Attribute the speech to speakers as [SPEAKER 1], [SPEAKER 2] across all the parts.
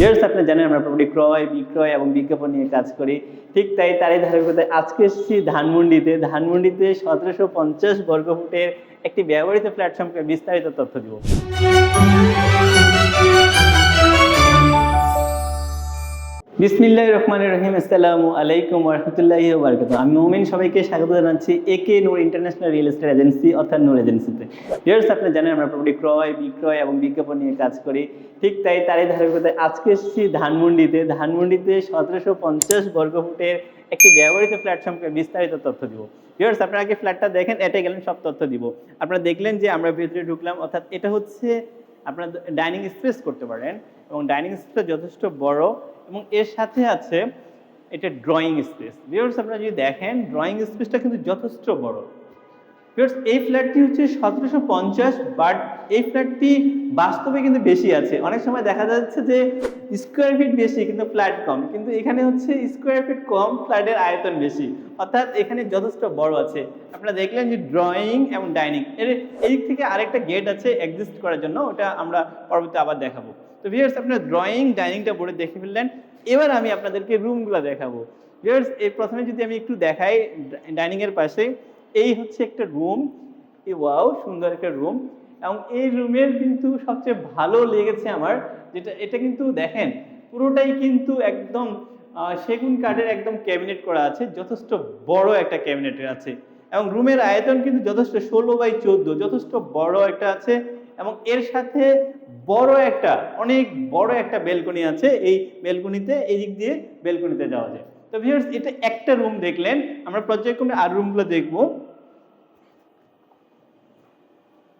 [SPEAKER 1] Viewers আপনি জানেন আমরা প্রপার্টি ক্রয়, বিক্রয় এবং বিজ্ঞাপন নিয়ে কাজ করি। ঠিক তাই তারই ধারাবাহিকতায় আজকে এসেছি ধানমন্ডিতে। ধানমন্ডিতে সতেরোশো পঞ্চাশ বর্গফুটের একটি ব্যবহৃত প্ল্যাটফর্মকে বিস্তারিত তথ্য দিব। বিসমিল্লাহ রহমান রহিম, আসসালামু আলাইকুম রহমতুল্লাহ বারকাত আমি মোমিন, সবাইকে স্বাগত জানাচ্ছি একে Noor international real estate agency, অর্থাৎ নূর এজেন্সিতে। ভিউয়ার্স আপনি জানেন আমরা প্রপার্টি ক্রয়, বিক্রয় এবং বিজ্ঞাপন নিয়ে কাজ করি। ঠিক তাই তারই ধারাবাহিকতায় আজকে এসেছি ধানমন্ডিতে। ধানমন্ডিতে সতেরোশো পঞ্চাশ বর্গফুটের একটি ব্যবহৃত ফ্ল্যাট সম্পর্কে বিস্তারিত তথ্য দিব। ভিউয়ার্স আপনারা আগে ফ্ল্যাটটা দেখেন, এটাই গেলেন, সব তথ্য দিব। আপনারা দেখলেন যে আমরা ভিতরে ঢুকলাম, অর্থাৎ এটা হচ্ছে আপনার ডাইনিং স্পেস করতে পারেন এবং ডাইনিং স্পেসটা যথেষ্ট বড়। এবং এর সাথে আছে এটা ড্রয়িং স্পেস ভিউয়ার্স আপনারা যদি দেখেন ড্রয়িং স্পেসটা কিন্তু যথেষ্ট বড়। ভিউয়ার্স এই ফ্ল্যাটটি হচ্ছে সতেরোশো পঞ্চাশ বাট এই ফ্ল্যাটটি বাস্তবে কিন্তু বেশি আছে। অনেক সময় দেখা যাচ্ছে যে স্কোয়ার ফিট বেশি, কিন্তু ফ্ল্যাট কম। কিন্তু এখানে হচ্ছে স্কোয়ার ফিট কম ফ্ল্যাটের আয়তন বেশি। অর্থাৎ এখানে যথেষ্ট বড় আছে। আপনারা দেখলেন যে ড্রয়িং এবং ডাইনিং এর এই থেকে আরেকটা গেট আছে এক্সিস্ট করার জন্য, ওটা আমরা পরবর্তী আবার দেখাবো। তো ভিউয়ার্স আপনারা ড্রয়িং ডাইনিংটা বোর্ডে দেখে ফেললেন। এবার আমি আপনাদেরকে রুমগুলো দেখাবো। ভিউয়ার্স এই প্রথমে যদি আমি একটু দেখাই ডাইনিংয়ের পাশে এই হচ্ছে একটা রুম ওয়াও সুন্দর একটা রুম এবং এই রুমের কিন্তু সবচেয়ে ভালো লেগেছে আমার, যেটা, এটা কিন্তু দেখেন, পুরোটাই কিন্তু একদম সেগুন কাঠের একদম ক্যাবিনেট করা আছে, যথেষ্ট বড় একটা ক্যাবিনেট আছে, এবং রুমের আয়তন কিন্তু যথেষ্ট ষোলো বাই চোদ্দ, যথেষ্ট বড় একটা আছে, এবং এর সাথে বড় একটা, অনেক বড় একটা বেলকনি আছে, এই বেলকনিতে এই দিক দিয়ে বেলকনিতে যাওয়া যায়। তো ভিউয়ার্স এটা একটা রুম দেখলেন। আমরা পর্যায়ক্রমে আর রুমগুলো দেখব।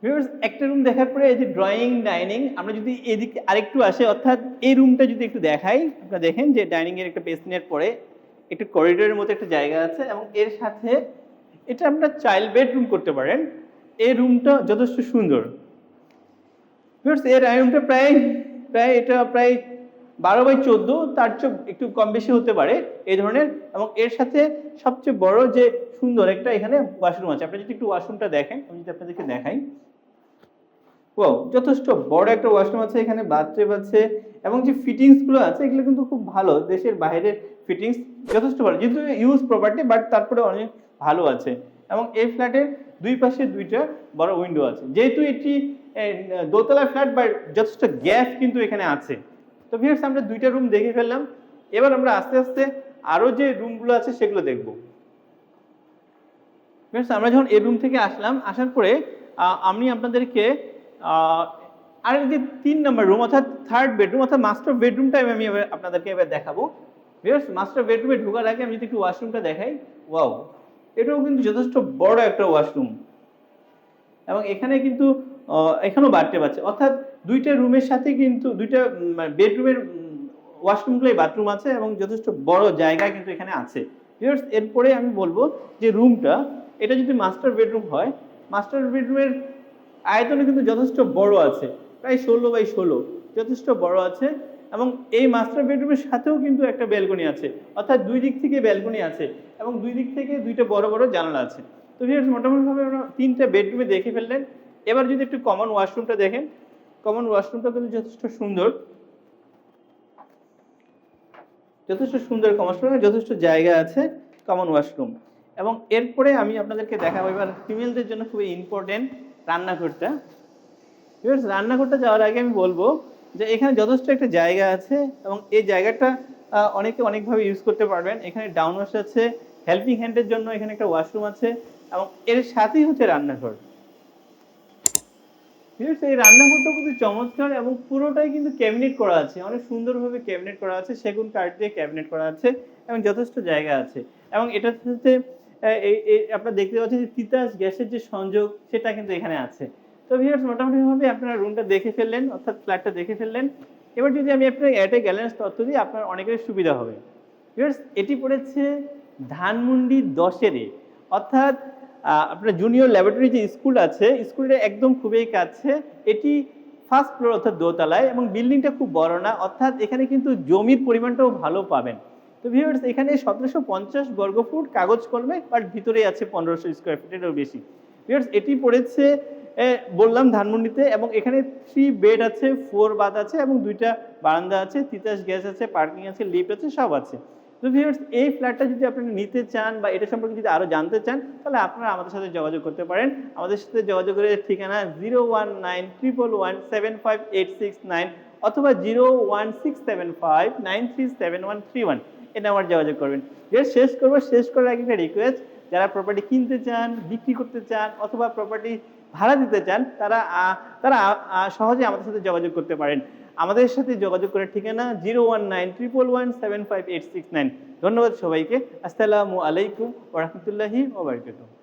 [SPEAKER 1] ভিউয়ার্স একটা রুম দেখার পরে এই যে ড্রয়িং ডাইনিং আমরা যদি এদিকে আরেকটু আসে, অর্থাৎ এই রুমটা যদি একটু দেখাই, আপনারা দেখেন যে ডাইনিং এর একটা পেসিনের পরে, একটু করিডোরের মতো একটা জায়গা আছে এবং এর সাথে এটা আপনারা চাইল্ড বেডরুম করতে পারেন। এই রুমটা যথেষ্ট সুন্দর। ভিউয়ার্স এর রুমটা প্রায় প্রায় এটা প্রায় বারো বাই চোদ্দ, তার চেয়ে একটু কম বেশি হতে পারে এই ধরনের এবং এর সাথে সবচেয়ে বড় যে সুন্দর একটা এখানে ওয়াশরুম আছে। আপনি যদি একটু ওয়াশরুমটা দেখেন, আমি যদি আপনাদেরকে দেখাই। ও যথেষ্ট বড় একটা ওয়াশরুম আছে, এখানে বাথরুম আছে এবং যে ফিটিংসগুলো আছে, এগুলো কিন্তু খুব ভালো। দেশের বাইরের ফিটিংস যথেষ্ট ভালো। যেহেতু ইউজ প্রপার্টি বাট তারপরে অনেক ভালো আছে। এবং এই ফ্ল্যাটের দুই পাশে দুইটা বড় উইন্ডো আছে। যেহেতু এটি দোতলা ফ্ল্যাট বা যথেষ্ট গ্যাস কিন্তু এখানে আছে। তো ভিউয়ার্স আমরা দুইটা রুম দেখে ফেললাম। এবার আমরা আস্তে আস্তে আরও যে রুমগুলো আছে সেগুলো দেখব। Friends, আমরা যখন এই রুম থেকে আসলাম আসার পরে আমি আপনাদেরকে আর যে তিন নম্বর রুম অর্থাৎ থার্ড বেডরুম অর্থাৎ মাস্টার বেডরুমটা আমি আপনাদেরকে এবার দেখাবো। ভিউয়ার্স মাস্টার বেডরুমে ঢোকার আগে আমি যদি একটু ওয়াশরুমটা দেখাই ওয়াও এটাও কিন্তু যথেষ্ট বড় একটা ওয়াশরুম এবং এখানে কিন্তু এখানেও বাড়তে পারছে। অর্থাৎ দুইটা রুমের সাথে কিন্তু, দুইটা বেডরুমের ওয়াশরুমগুলোই বাথরুম আছে এবং যথেষ্ট বড় জায়গা কিন্তু এখানে আছে। এরপরে আমি বলব যে রুমটা এটা যদি মাস্টার বেডরুম হয় মাস্টার বেডরুমের আয়তনে কিন্তু যথেষ্ট বড় আছে, প্রায় ষোলো বাই ষোলো, যথেষ্ট বড় আছে এবং এই মাস্টার বেডরুমের সাথেও কিন্তু একটা ব্যালকনি আছে, অর্থাৎ দুই দিক থেকে ব্যালকনি আছে এবং দুই দিক থেকে দুইটা বড় বড় জানালা আছে। তো ভিউয়ার্স মোটামুটিভাবে আমরা তিনটা বেডরুমে দেখে ফেললেন। এবার যদি একটু কমন ওয়াশরুমটা দেখেন কমন ওয়াশরুমটা কিন্তু যথেষ্ট সুন্দর। যথেষ্ট সুন্দর কমন ওয়াশরুম যথেষ্ট জায়গা আছে কমন ওয়াশরুম এবং এরপরে আমি আপনাদেরকে দেখাবো এবার ফিমেলদের জন্য খুবই ইম্পর্টেন্ট রান্নাঘরটা। Viewers, রান্নাঘরটা যাওয়ার আগে আমি বলব যে এখানে যথেষ্ট একটা জায়গা আছে এবং এই জায়গাটা অনেকে অনেকভাবে ইউজ করতে পারবেন। এখানে ডাউন ওয়াশ আছে হেল্পিং হ্যান্ডের জন্য এখানে একটা ওয়াশরুম আছে এবং এর সাথেই হচ্ছে রান্নাঘর। Viewers, এই রান্নাঘরটা খুবই চমৎকার এবং পুরোটাই কিন্তু ক্যাবিনেট করা আছে। অনেক সুন্দরভাবে ক্যাবিনেট করা আছে সেগুন কাঠ দিয়ে ক্যাবিনেট করা আছে এবং যথেষ্ট জায়গা আছে। এবং এটার সাথে এই আপনারা দেখতে পাচ্ছেন যে তিতাস গ্যাসের যে সংযোগ সেটা কিন্তু এখানে আছে। তো ভিউয়ার্স মোটামুটিভাবে আপনারা রুমটা দেখে ফেললেন অর্থাৎ ফ্ল্যাটটা দেখে ফেললেন। এবার যদি আমি আপনার অ্যাটে গ্যালেন্স তথ্য দিই আপনার অনেকের সুবিধা হবে। ভিউয়ার্স এটি পড়েছে ধানমন্ডি দশেরে। অর্থাৎ আপনার জুনিয়র ল্যাবরেটরি যে স্কুল আছে স্কুলের একদম খুবই কাছে। এটি ফার্স্ট ফ্লোর অর্থাৎ দোতলায় এবং বিল্ডিংটা খুব বড় না, অর্থাৎ এখানে কিন্তু জমির পরিমাণটাও ভালো পাবেন। তো ভিউয়ার্স এখানে সতেরোশো পঞ্চাশ বর্গফুট কাগজ কলমে বাট ভিতরে আছে পনেরোশো স্কোয়ার ফিটেরও বেশি। ভিউয়ার্স এটি পড়েছে বললাম ধানমন্ডিতে এবং এখানে থ্রি বেড আছে ফোর বাথ আছে এবং দুইটা বারান্দা আছে, তিতাস গ্যাস আছে পার্কিং আছে লিফট আছে, সব আছে। তো ভিউয়ার্স এই ফ্ল্যাটটা যদি আপনারা নিতে চান বা এটা সম্পর্কে যদি আরও জানতে চান, তাহলে আপনারা আমাদের সাথে যোগাযোগ করতে পারেন। আমাদের সাথে যোগাযোগের ঠিকানা zero one nine triple one seven five eight six nine অথবা zero one six seven five nine three seven one three one এটা আমার যোগাযোগ করবেন। যে শেষ করব। শেষ করার আগে একটা রিকোয়েস্ট যারা প্রপার্টি কিনতে চান, বিক্রি করতে চান, অথবা প্রপার্টি ভাড়া দিতে চান, তারা তারা সহজে আমাদের সাথে যোগাযোগ করতে পারেন। আমাদের সাথে যোগাযোগ করার ঠিকানা zero one nine triple one seven five eight six nine. ধন্যবাদ সবাইকে। আসসালামু আলাইকুম ওরহমতুল্লাহি ওবরকাতুহ